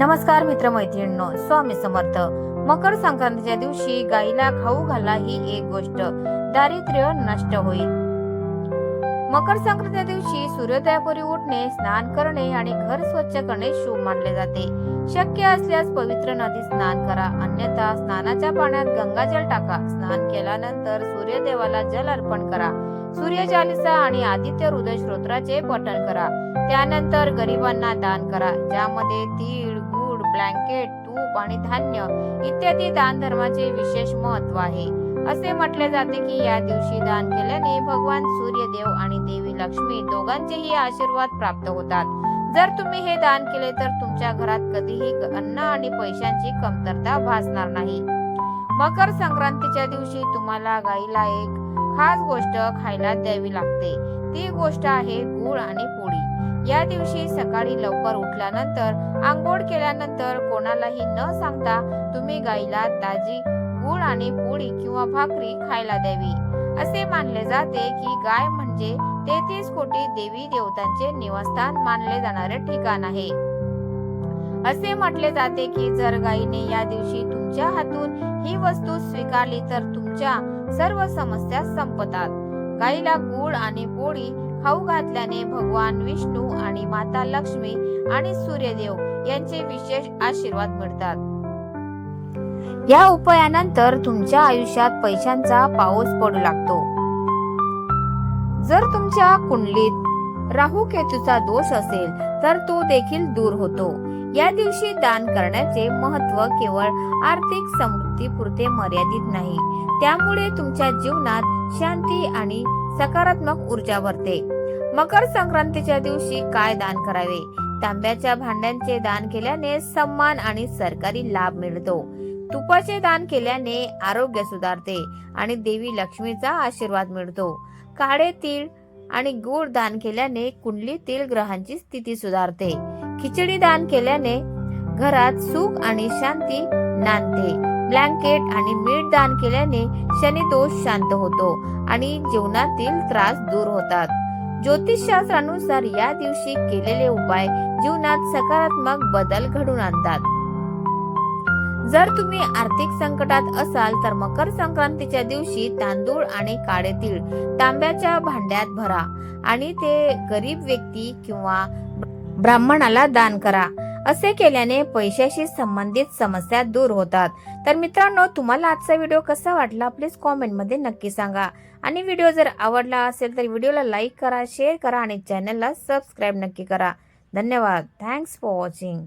नमस्कार मित्रमैत्रिणींनो स्वामी समर्थ. मकर संक्रांतीच्या दिवशी गाईला खाऊ घाला ही एक गोष्ट. दारिद्र्य नष्ट होईल. मकर संक्रांतीच्या दिवशी सूर्योदयापूर्वी उठणे स्नान करणे आणि घर स्वच्छ करणे शुभ मानले जाते. शक्य असल्यास पवित्र नदीत स्नान करा. अन्यथा स्नानाच्या पाण्यात गंगाजल टाका. स्नान केल्यानंतर सूर्यदेवाला जल अर्पण करा. सूर्य चालिसा आणि आदित्य हृदय स्तोत्राचे पठण करा. त्यानंतर गरिबांना दान करा. ज्यामध्ये तीळ ब्लँकेट तूप आणि धान्य इत्यादी दान धर्माचे विशेष महत्त्व आहे. असे म्हटले जाते की या दिवशी दान केल्याने भगवान सूर्यदेव आणि देवी लक्ष्मी दोघांचेही आशीर्वाद प्राप्त होतात. जर तुम्ही हे दान केले तर तुमच्या घरात कधीही अन्न आणि पैशांची कमतरता भासणार नाही. मकर संक्रांतीच्या दिवशी तुम्हाला गाईला एक खास गोष्ट खायला द्यावी लागते. ती गोष्ट आहे गुळ आणि पोळी. या दिवशी सकाळी लवकर उठल्यानंतर आंघोळ केल्यानंतर कोणालाही न सांगता तुम्ही गाईला ताजी गुळ आणि पोळी किंवा भाकरी खायला द्यावी. असे मानले जाते की गाय म्हणजे तेहतीस कोटी देवी देवतांचे निवासस्थान मानले जाणारे ठिकाण आहे. असे म्हटले जाते की जर गायीने या दिवशी तुमच्या हातून ही वस्तू स्वीकारली तर तुमच्या सर्व समस्या संपतात. गाईला गुळ आणि पोळी खाऊ घातल्याने भगवान विष्णू आणि माता लक्ष्मी आणि सूर्यदेव यांचे विशेष आशीर्वाद मिळतात. या उपायानंतर तुमच्या आयुष्यात पैशांचा पाऊस पडू लागतो. जर तुमच्या कुंडलीत राहू केतूचा दोष असेल तर तो देखील दूर होतो. या दिवशी दान करण्याचे महत्त्व केवळ आर्थिक समृद्धी पुरते मर्यादित नाही. त्यामुळे तुमच्या जीवनात शांती आणि सकारात्मक ऊर्जा भरते. मकर संक्रांतीच्या दिवशी काय दान करावे? तांब्याच्या भांड्यांचे दान केल्याने सन्मान आणि सरकारी लाभ मिळतो. तुपाचे दान केल्याने आरोग्य सुधारते आणि देवी लक्ष्मीचा आशीर्वाद मिळतो. काळे तीळ आणि गूळ दान केल्याने कुंडलीतील ग्रहांची स्थिती सुधारते. खिचडी दान केल्याने घरात सुख आणि शांती नांदते. ब्लँकेट आणि मीठ दान केल्याने शनिदोष शांत होतो आणि जीवनातील त्रास दूर होतात. ज्योतिषशास्त्रानुसार या दिवशी केलेले उपाय जीवनात सकारात्मक बदल घडून आणतात. जर तुम्ही आर्थिक संकटात असाल तर मकर संक्रांतीच्या दिवशी तांदूळ आणि काळे तीळ तांब्याच्या भांड्यात भरा आणि ते गरीब व्यक्ती किंवा ब्राह्मणाला दान करा. असे केल्याने पैशाशी संबंधित समस्या दूर होतात. तर मित्रांनो तुम्हाला आजचा व्हिडिओ कसा वाटला प्लीज कॉमेंटमध्ये नक्की सांगा. आणि व्हिडिओ जर आवडला असेल तर व्हिडिओला लाईक करा शेअर करा आणि चॅनलला सबस्क्राईब नक्की करा. धन्यवाद. Thanks for watching